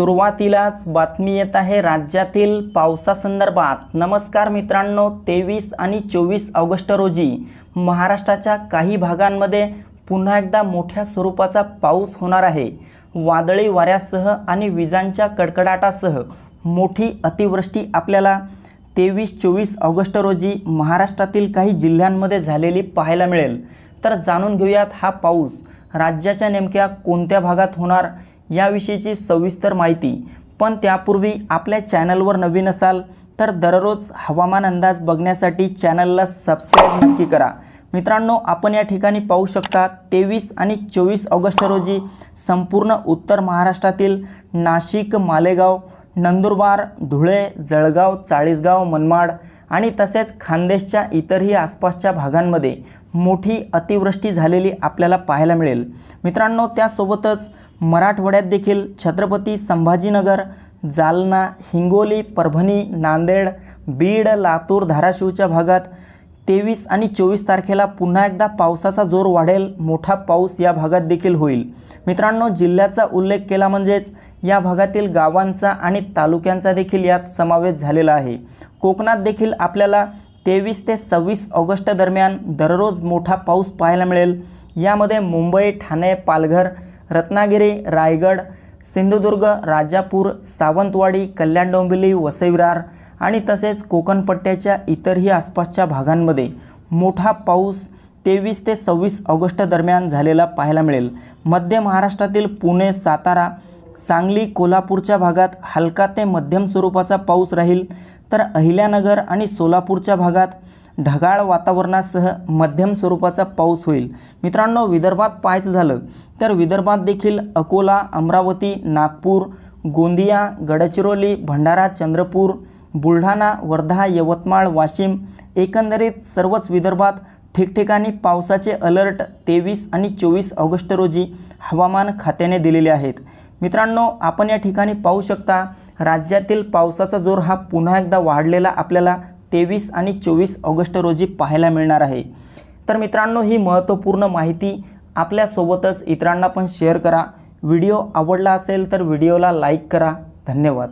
सुरुवातीलाच बातमी येत आहे राज्यातील पावसासंदर्भात. नमस्कार मित्रांनो तेवीस आणि चोवीस ऑगस्ट रोजी महाराष्ट्राच्या काही भागांमध्ये पुन्हा एकदा मोठ्या स्वरूपाचा पाऊस होणार आहे. वादळी वाऱ्यासह आणि विजांच्या कडकडाटासह मोठी अतिवृष्टी आपल्याला तेवीस चोवीस ऑगस्ट रोजी महाराष्ट्रातील काही जिल्ह्यांमध्ये झालेली पाहायला मिळेल. तर जाणून घेऊयात हा पाऊस राज्याच्या नेमक्या कोणत्या भागात होणार याविषयीची सविस्तर माहिती. पण त्यापूर्वी आपल्या चॅनलवर नवीन असाल तर दररोज हवामान अंदाज बघण्यासाठी चॅनलला सबस्क्राईब नक्की करा. मित्रांनो आपण या ठिकाणी पाहू शकता तेवीस आणि चोवीस ऑगस्ट रोजी संपूर्ण उत्तर महाराष्ट्रातील नाशिक मालेगाव नंदुरबार धुळे जळगाव चाळीसगाव मनमाड आणि तसेच खानदेशच्या इतरही आसपासच्या भागांमध्ये मोठी अतिवृष्टी झालेली आपल्याला पाहायला मिळेल. मित्रांनो त्यासोबतच मराठवाड्यात देखील छत्रपती संभाजीनगर जालना हिंगोली परभणी नांदेड बीड लातूर धाराशिवच्या भागात तेवीस आणि चोवीस तारखेला पुन्हा एकदा पावसाचा जोर वाढेल मोठा पाऊस या भागात देखील होईल. मित्रांनो जिल्ह्याचा उल्लेख केला म्हणजेच या भागातील गावांचा आणि तालुक्यांचा देखील यात समावेश झालेला आहे. कोकणात देखील आपल्याला तेवीस ते सव्वीस ऑगस्ट दरम्यान दररोज मोठा पाऊस पाहायला मिळेल. यामध्ये मुंबई ठाणे पालघर रत्नागिरी रायगड सिंधुदुर्ग राजापूर सावंतवाडी कल्याण डोंबिवली वसईविरार आणि तसेच कोकणपट्ट्याच्या इतरही आसपासच्या भागांमध्ये मोठा पाऊस तेवीस ते सव्वीस ऑगस्ट दरम्यान झालेला पाहायला मिळेल. मध्य महाराष्ट्रातील पुणे सातारा सांगली कोल्हापूरच्या भागात हलका ते मध्यम स्वरूपाचा पाऊस राहील. तर अहिल्यानगर आणि सोलापूरच्या भागात ढगाळ वातावरणासह मध्यम स्वरूपाचा पाऊस होईल. मित्रांनो विदर्भात पाहायचं झालं तर विदर्भात देखील अकोला अमरावती नागपूर गोंदिया गडचिरोली भंडारा चंद्रपूर बुलढाणा वर्धा यवतमाळ वाशिम एकंदरीत सर्वच विदर्भात ठिकठिकाणी पावसाचे अलर्ट तेवीस आणि चोवीस ऑगस्ट रोजी हवामान खात्याने दिलेले आहेत. मित्रांनो आपण या ठिकाणी पाहू शकता राज्यातील पावसाचा जोर हा पुन्हा एकदा वाढलेला आपल्याला तेवीस आणि चोवीस ऑगस्ट रोजी पाहायला मिळणार आहे. तर मित्रांनो ही महत्त्वपूर्ण माहिती आपल्यासोबतच इतरांना पण शेअर करा. व्हिडिओ आवडला असेल तर व्हिडिओला लाईक करा. धन्यवाद.